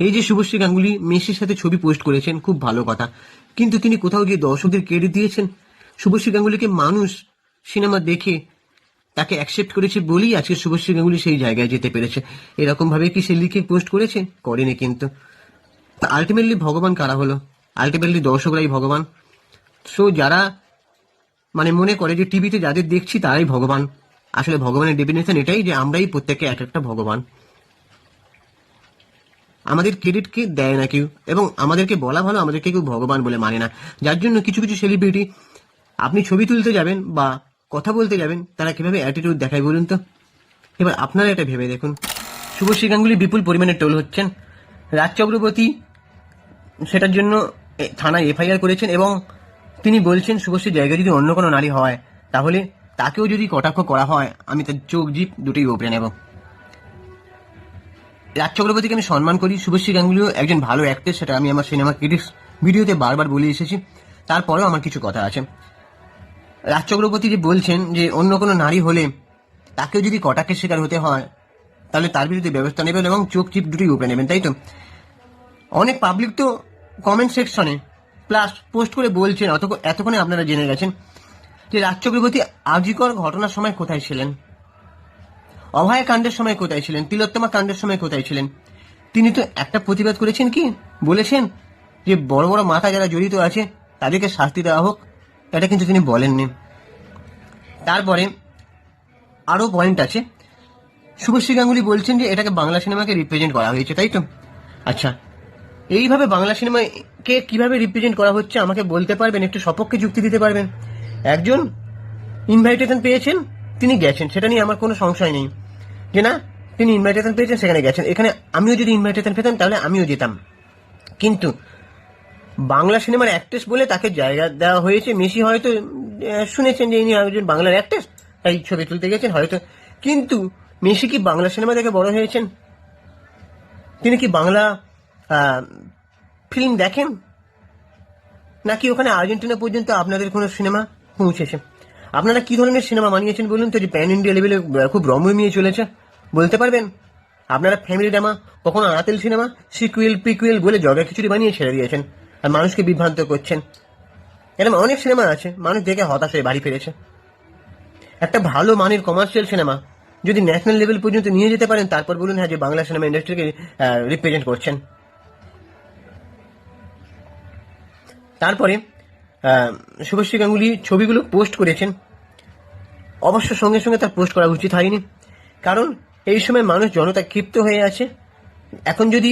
এই যে শুভশ্রী গাঙ্গুলি মেসির সাথে ছবি পোস্ট করেছেন, খুব ভালো কথা। কিন্তু তিনি কোথাও গিয়ে দর্শকদের ক্রেডিট দিয়েছেন? শুভশ্রী গাঙ্গুলিকে মানুষ সিনেমা দেখে তাকে অ্যাকসেপ্ট করেছে বলেই আজকে শুভশ্রী গাঙ্গুলি সেই জায়গায় যেতে পেরেছে। এরকম ভাবে কি সে লিখে পোস্ট করেছে? করেনি কিন্তু। আলটিমেটলি ভগবান কারা হলো? আলটিমেটলি দর্শকরাই ভগবান। সো যারা মানে মনে করে যে টিভিতে যাদের দেখছি তারাই ভগবান। আসলে ভগবানের ডেফিনেশন এটাই যে আমরাই প্রত্যেকে এক একটা ভগবান। আমাদের ক্রেডিটকে দেয় না কেউ এবং আমাদেরকে বলা ভালো, আমাদেরকে কেউ ভগবান বলে মানে না। যার জন্য কিছু কিছু সেলিব্রিটি আপনি ছবি তুলতে যাবেন বা কথা বলতে যাবেন, তারা কীভাবে অ্যাটিটিউড দেখায় বলুন তো? এবার আপনারা এটা ভেবে দেখুন। শুভশ্রী গাঙ্গুলি বিপুল পরিমাণে টোল হচ্ছেন। রাজ চক্রবর্তী সেটার জন্য থানায় এফআইআর করেছেন এবং তিনি বলছেন শুভশ্রীর জায়গায় যদি অন্য কোনো নারী হয়, তাহলে তাকেও যদি কটাক্ষ করা হয়, আমি তার চোখ জিপ দুটোই উপড়ে নেব। রাজ চক্রবর্তীকে আমি সম্মান করি? শুভশ্রী গাঙ্গুলিও একজন ভালো অ্যাক্টর সেটা আমি আমার সিনেমা ক্রিটিক্স ভিডিওতে বারবার বলে এসেছি। তারপরেও আমার কিছু কথা আছে। রাজ চক্রবর্তী যে বলছেন যে অন্য কোনো নারী হলে তাকেও যদি কটাকের শিকার হতে হয়, তাহলে তার বিরুদ্ধে ব্যবস্থা নেবেন এবং চোখ চিপ দুটোই উপরে নেবেন, তাই তো? অনেক পাবলিক তো কমেন্ট সেকশনে প্লাস পোস্ট করে বলছেন অত এতক্ষণে আপনারা জেনে গেছেন যে রাজ চক্রবর্তী আজিকর ঘটনার সময় কোথায় ছিলেন? অভয় কাণ্ডের সময় কোথায় ছিলেন? তিলোত্তমা কাণ্ডের সময় কোথায় ছিলেন? তিনি তো একটা প্রতিবাদ করেছেন কি? বলেছেন যে বড় বড় মাথা যারা জড়িত আছে, তাদেরকে শাস্তি দেওয়া হোক। এটা কিন্তু তিনি বলেননি। তারপরে আরও পয়েন্ট আছে। শুভশ্রী গাঙ্গুলি বলছেন যে এটাকে বাংলা সিনেমাকে রিপ্রেজেন্ট করা হয়েছে, তাই তো? আচ্ছা এইভাবে বাংলা সিনেমাকে কীভাবে রিপ্রেজেন্ট করা হচ্ছে আমাকে বলতে পারবেন? একটু সপক্ষে যুক্তি দিতে পারবেন? একজন ইনভাইটেশন পেয়েছেন তিনি গেছেন, সেটা নিয়ে আমার কোনো সংশয় নেই। যে না, তিনি ইনভাইটেশন পেয়েছেন, সেখানে গেছেন। এখানে আমিও যদি ইনভাইটেশন পেতাম, তাহলে আমিও যেতাম। কিন্তু বাংলা সিনেমার অ্যাক্ট্রেস বলে তাকে জায়গা দেওয়া হয়েছে। মেসি হয়তো শুনেছেন যে ইনি একজন বাংলার অ্যাক্ট্রেস তাই ছবি তুলতে গেছেন হয়তো। কিন্তু মেসি কি বাংলা সিনেমা দেখে বড় হয়েছেন? তিনি কি বাংলা ফিল্ম দেখেন? নাকি ওখানে আর্জেন্টিনা পর্যন্ত আপনাদের কোনো সিনেমা পৌঁছেছে? আপনারা কি ধরনের সিনেমা বানিয়েছেন বলুন তো, যে প্যান ইন্ডিয়া লেভেলে খুব রমরমিয়ে চলেছে? বলতে পারবেন? আপনারা ফ্যামিলি ড্রামা কখনো আনাতেল সিনেমা সিকুয়েল পিকুয়েল বলে জগা খিচুড়ি বানিয়ে ছেড়ে দিয়েছেন আর মানুষকে বিভ্রান্ত করছেন। এরকম অনেক সিনেমা আছে, মানুষ দেখে হতাশ হয়ে বাড়ি ফিরেছে। একটা ভালো মানের কমার্শিয়াল সিনেমা যদি ন্যাশনাল লেভেল পর্যন্ত নিয়ে যেতে পারেন, তারপর বলুন হ্যাঁ যে বাংলা সিনেমা ইন্ডাস্ট্রিকে রিপ্রেজেন্ট করছেন। তারপরে শুভশ্রী গাঙ্গুলি ছবিগুলো পোস্ট করেছেন। অবশ্য সঙ্গে সঙ্গে তার পোস্ট করা উচিত হয়নি। কারণ এই সময় মানুষ জনতা ক্ষিপ্ত হয়ে আছে। এখন যদি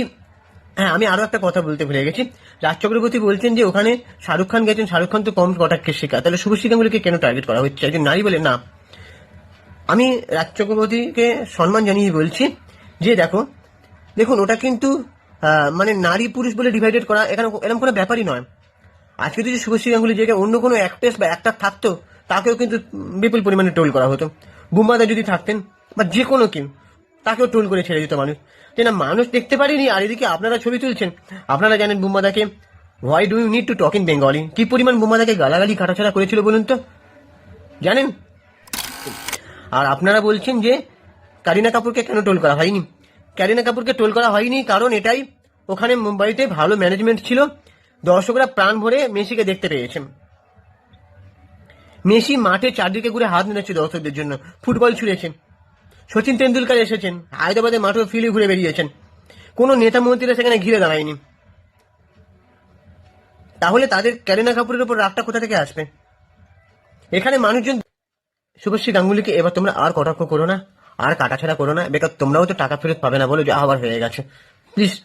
হ্যাঁ আমি আরও একটা কথা বলতে ভুলে গেছি। রাজ চক্রবর্তী বলছেন যে ওখানে শাহরুখ খান গেছেন, শাহরুখ খান তো কম কটাক্ষের শিকার। তাহলে শুভশ্রী গাঙ্গুলিকে কেন টার্গেট করা হচ্ছে? একজন নারী বলে না। আমি রাজ চক্রবর্তীকে সম্মান জানিয়ে বলছি যে দেখো, দেখুন, ওটা কিন্তু মানে নারী পুরুষ বলে ডিভাইডেড করা এখানে এরকম কোনো ব্যাপারই নয়। আজকে যদি শুভশ্রী গাঙ্গুলি জায়গায় অন্য কোনো অ্যাক্ট্রেস বা অ্যাক্টার থাকতো, তাকেও কিন্তু বিপুল পরিমাণে টোল করা হতো। বুম্বাদা যদি থাকতেন, বা যে কোনো কেউ, তাকেও টোল করে ছেড়ে দিত মানুষ। যে না, মানুষ দেখতে পারেনি, আর এদিকে আপনারা ছবি তুলছেন। আপনারা জানেন বুম্বাদাকে why do you need to talk in Bengali কি পরিমাণ বুম্বাদাকে গালাগালি কাটাছাড়া করেছিল বলুন তো? জানেন? আর আপনারা বলছেন যে, কারিনা কাপুরকে কেন টোল করা হয়নি? ক্যারিনা কাপুরকে টোল করা হয়নি কারণ এটাই, ওখানে মুম্বাইতে ভালো ম্যানেজমেন্ট ছিল। দর্শকরা প্রাণ ভরে মেসিকে দেখতে পেয়েছেন। মেসি মাঠে চারদিকে ঘুরে হাত নেড়েছে দর্শকদের জন্য। ফুটবল ছুঁড়েছেন। সচিন তেন্ডুলকার এসেছেন। হায়দ্রাবাদে মাঠে ফিলে ঘুরে বেরিয়েছেন। কোনো নেতা মন্ত্রীরা সেখানে ঘিরে দাঁড়ায়নি। তাহলে তাদের ক্যারিনা কাপুরের উপর রাগটা কোথা থেকে আসবে? এখানে মানুষজন শুভশ্রী গাঙ্গুলিকে, এবার তোমরা আর কটাক্ষ করো না, আর কাটাছাড়া করো না, বেকার তোমরাও তো টাকা ফেরত পাবে না বলে যে আবার হয়ে গেছে। Please,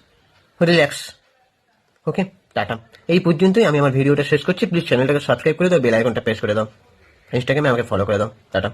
relax, okay? টাটা। এই পর্যন্তই আমি আমার ভিডিওটা শেষ করছি। প্লিজ চ্যানেলটাকে সাবস্ক্রাইব করে দাও বেল আইকনটা প্রেস করে দাও। ইনস্টাগ্রামে আমাকে ফলো করে দাও। টাটা।